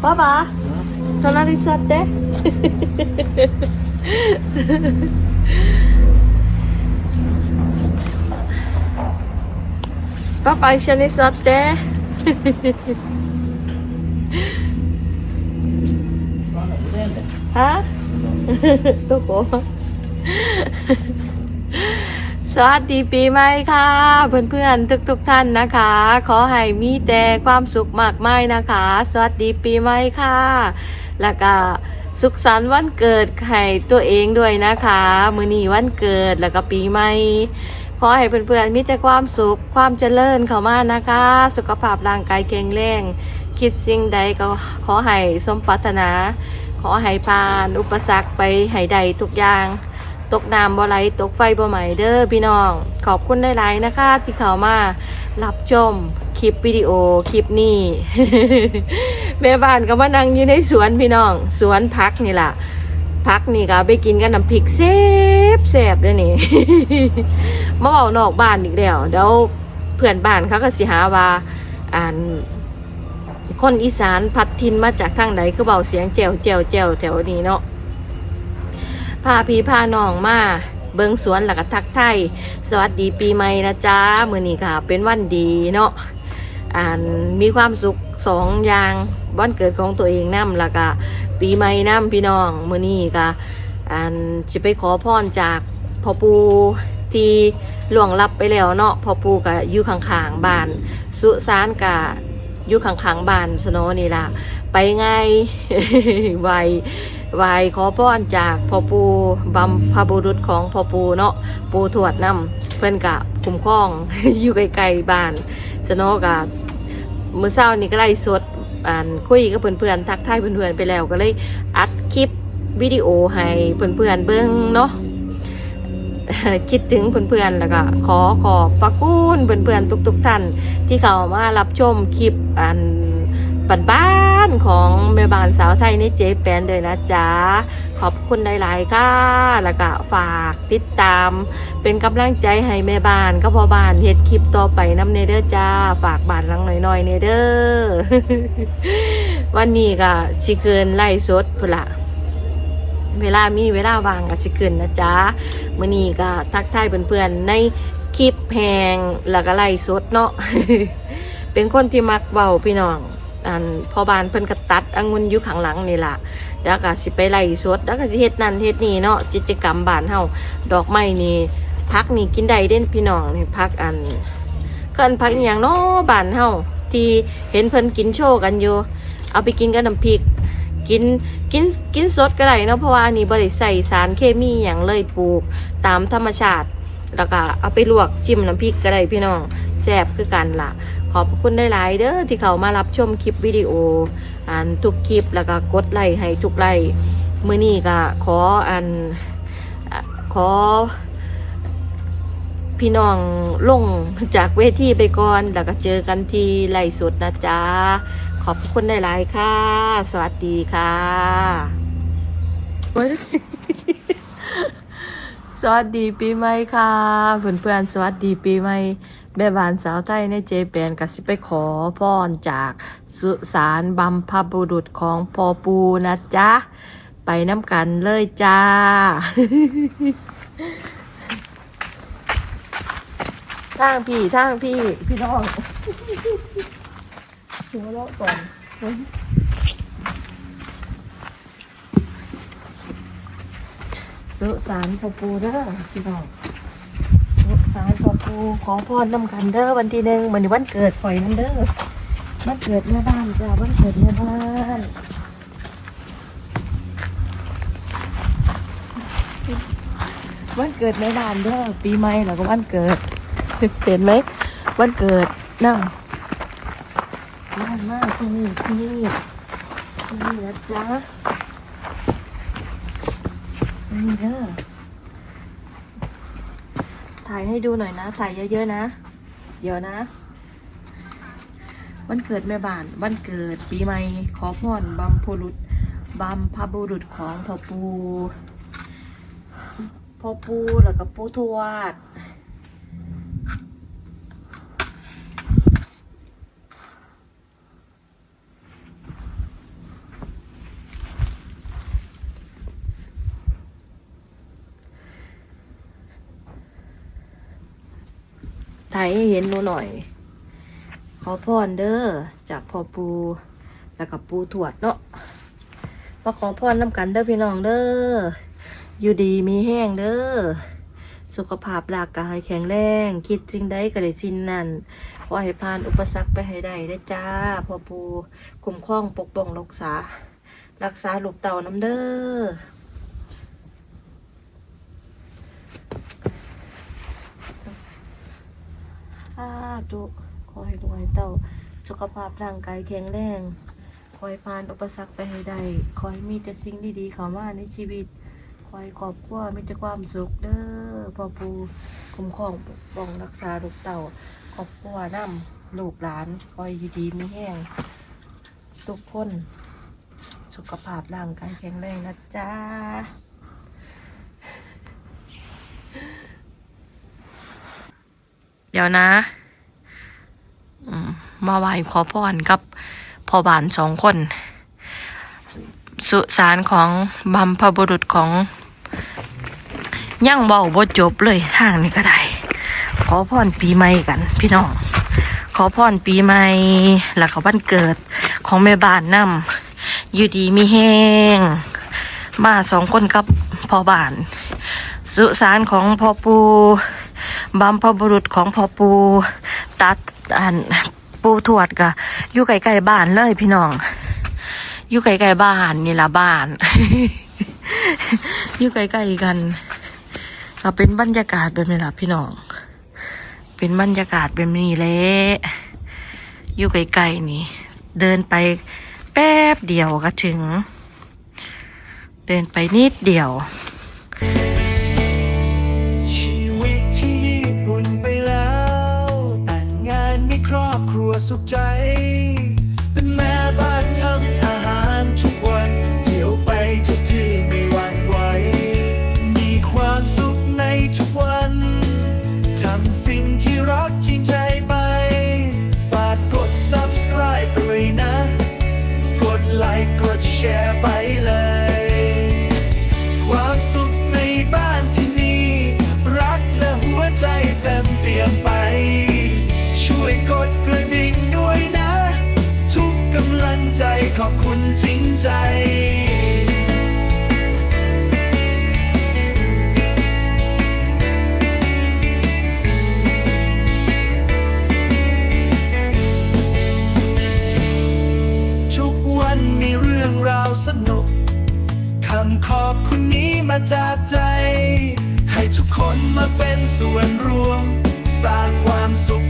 ババ隣座って。パパ一緒に座って。は どこ？ สวัสดีปีใหม่ค่ะ เพื่อนๆทุกๆทท่านนะคะ ขอให้มีแต่ความสุขมากมายนะคะ สวัสดีปีใหม่ค่ะ แล้วก็สุขสันต์วันเกิดให้ตัวเองด้วยนะคะมือนี้วันเกิดแล้วก็ปีใหม่ขอให้เพื่อนๆมีแต่ความสุขความเจริญเข้ามานะคะ สุขภาพร่างกายแข็งแรงคิดสิ่งใดก็ขอให้สมปรารถนา ขอให้ผ่านอุปสรรคไปให้ใดทุกอย่าง ตกน้ำบ่ไหลตกไฟบ่ไหมเด้อพี่น้อง ขอบคุณหลายๆนะคะ ที่เข้ามารับชมคลิปวิดีโอคลิปนี้แม่บ้านก็มานั่งอยู่ในสวนพี่น้อง สวนพักนี่ล่ะพักนี่ก็ไปกินกันน้ำพริกแซ่บแซ่บเลยนี่มาเอานอกบ้านอีกแล้วเดี๋ยวเพื่อนบ้านเขาก็สิหาว่าอ่านคนอีสานพัดทินมาจากทางไหนคือเบาเสียงแจวแจวแจวแถวนี้เนาะ พาพี่พาน้องมาเบิงสวนหลักทักไทย สวัสดีปีใหม่นะจ๊ะมือนี้ค่ะ เป็นวันดีเนาะอ่านมีความสุขสองอย่างวันเกิดของตัวเองนํแล้วก็ปีใหม่นํพี่น้องมือนี้ค่ะอ่านจะไปขอพรจากพ่อปูที่ล่วงลับไปแล้วเนาะพ่อปูก็อยู่ข้างๆบ้าน สุสานกะ อยู่ข้างๆบ้านสโนนี่ล่ะ ไปไงไวไหวายขอพรจากพ่อปูบัมพบุรุษของพ่อปูเนาะปูถวดน้ำเพื่อนกะคุ้มครองอยู่ไกลๆบ้านสโนกะเมื้อเช้านี่ก็ไล่สดอ่านคุยกับเพื่อนๆทักทายเพื่อนๆไปแล้วก็เลยอัดคลิปวิดีโอให้เพื่อนๆเบิ่งเนาะ คิดถึงเพื่อนๆแล้วก็ขอขอบพระคุณเพื่อนๆทุกๆท่าน ที่เขามารับชมคลิปอันปันบ้านของแม่บ้านสาวไทยในเจแปนเลยนะจ๊ะ ขอบคุณหลายๆค่ะ แล้วก็ฝากติดตาม เป็นกำลังใจให้แม่บ้านก็พอบ้านเฮ็ดคลิปต่อไปน้ำเนเด้อจ้า ฝากบ้านลังหน่อยๆเนเด้อวันนี้ก็ชิเกินไล่สดพุนละ เวลามีเวลาว่างก็สิขึ้นนะจ๊ะมื้อนี้ก็ทักทายเพื่อนๆในคลิปแพงแล้วก็ไล่สดเนาะเป็นคนที่มักเว้าพี่น้องอันพอบานเพิ่นก็ตัดองุ่นอยู่ข้างหลังนี่ล่ะแล้วก็สิไปไล่สดแล้วก็สิเฮ็ดนั่นเฮ็ดนี่เนาะกิจกรรมบ้านเฮาดอกไม้นี่พักนี่กินได้เด่นพี่น้องนี่พักอันเกินพักอหย่างเนาะบ้านเฮาที่เห็นเพิ่นกินโชว์กันอยู่ เอาไปกินกับน้ำพริก กินกินกินสดก็ได้เนาะเพราะว่าอันนี้บริใส่สารเคมีอย่างเลยปลูกตามธรรมชาติ แล้วก็เอาไปลวกจิ้มน้ำพริกก็ได้พี่น้องแซ่บคือกันล่ะ ขอบคุณได้หลายเด้อที่เขามารับชมคลิปวิดีโออ่านทุกคลิปแล้วก็กดไลค์ให้ทุกไลค์มื้อนี้ก็ขออันขอพี่น้องลงจากเวทีไปก่อน แล้วก็เจอกันที่ไลฟ์สดนะจ๊ะ อบคุณหลายๆค่ะ สวัสดีค่ะโอ๊ยสวัสดีปีใหม่ค่ะเพื่อนๆสวัสดีปีใหม่แม่บ้านสาวไทยในเจแปนกสิไปขอพรจากสุสานบัมพบุรุษของพอปูนะจ๊ะ ไปน้ำกันเลยจ้าทางพี่ทางพี่ พี่น้อง หัวเราะก่อนสุสานพอปูเด้อพี่น้องสุสานพอปูขอพรน้ำกันเด้อวันที่หนึ่งวันนี้วันเกิดข่อยน้ำเด้อวันเกิดแม่บ้านจ้าวันเกิดแม่บ้านวันเกิดแม่บ้านเด้อปีใหม่แล้วก็วันเกิดเห็นไหมวันเกิดนั่ง นั่งมากที่นี่ที่นี่ที่นี่นะจ๊ะนี่เด้อถ่ายให้ดูหน่อยนะ ถ่ายเยอะๆนะ เดี๋ยวนะ วันเกิดแม่บ้าน วันเกิดปีใหม่ ขอพรบัมพูรุษบัมพบุรุษของพ่อปูพ่อปูแล้วก็ปูทวด ถ่ายให้เห็นหนูหน่อย ขอพรเด้อจากพ่อปู แล้วกับปูถวดเนาะมาขอพรน้ำกันเด้อพี่น้องเด้ออยู่ดีมีแห้งเด้อสุขภาพร่างกายแข็งแรง คิดจริงได้ก็ได้จริงนั่นขอให้ผ่านอุปสรรคไปให้ได้ได้จ้าพ่อปูคุ้มครองปกป้องรักษา รักษาลูกเต่าน้ำเด้อาธุขอให้รวยเต้าสุขภาพร่างกายแข็งแรงขอให้ผ่านอุปสรรคไปให้ได้ขอให้มีแต่สิ่งดีๆเข้ามาในชีวิตขอให้ครอบครัวมีแต่ความสุขเด้อพ่อปูคุ้มครองปกป้องรักษาลูกเต่าครอบครัวนำลูกหลานขอให้อยู่ดีมีแห้งทุกคน สุขภาพร่างกายแข็งแรงนะจ๊ะ ดี๋ยวนะอืมมาไหว้ขอพรกับพ่อบานสองคน สุสานของบัมพบุรุษของยังเบาบ่จบเลยทางนี้ก็ได้ ขอพรปีใหม่กัน พี่น้อง ขอพรปีใหม่แล้วก็วันเกิดของแม่บ้านนำอยู่ดีมีแห้ง มาสองคนกับพ่อบาน สุสานของพ่อปู บัมพบุรุษของพ่อปูตัดอันปูถวดกะอยู่ใกล้ๆบ้านเลยพี่น้อง อยู่ใกล้ๆบ้านนี่ละบ้าน อยู่ใกล้ๆกันก็เป็นบรรยากาศแบบนี้ล่ะพี่น้อง เป็นบรรยากาศแบบนี้แหละอยู่ไกลๆนี่ เดินไปแป๊บเดียวก็ถึง เดินไปนิดเดียว สุขใจ เป็นแม่บ้านทำอาหารทุกวัน เที่ยวไปทุกที่ไม่หวั่นไหว มีความสุขในทุกวัน ทำสิ่งที่รัก อบคุณจริงใจทุกวันมีเรื่องราวสนุก คำขอบคุณนี้มาจากใจ ให้ทุกคนมาเป็นส่วนรวม สร้างความสุข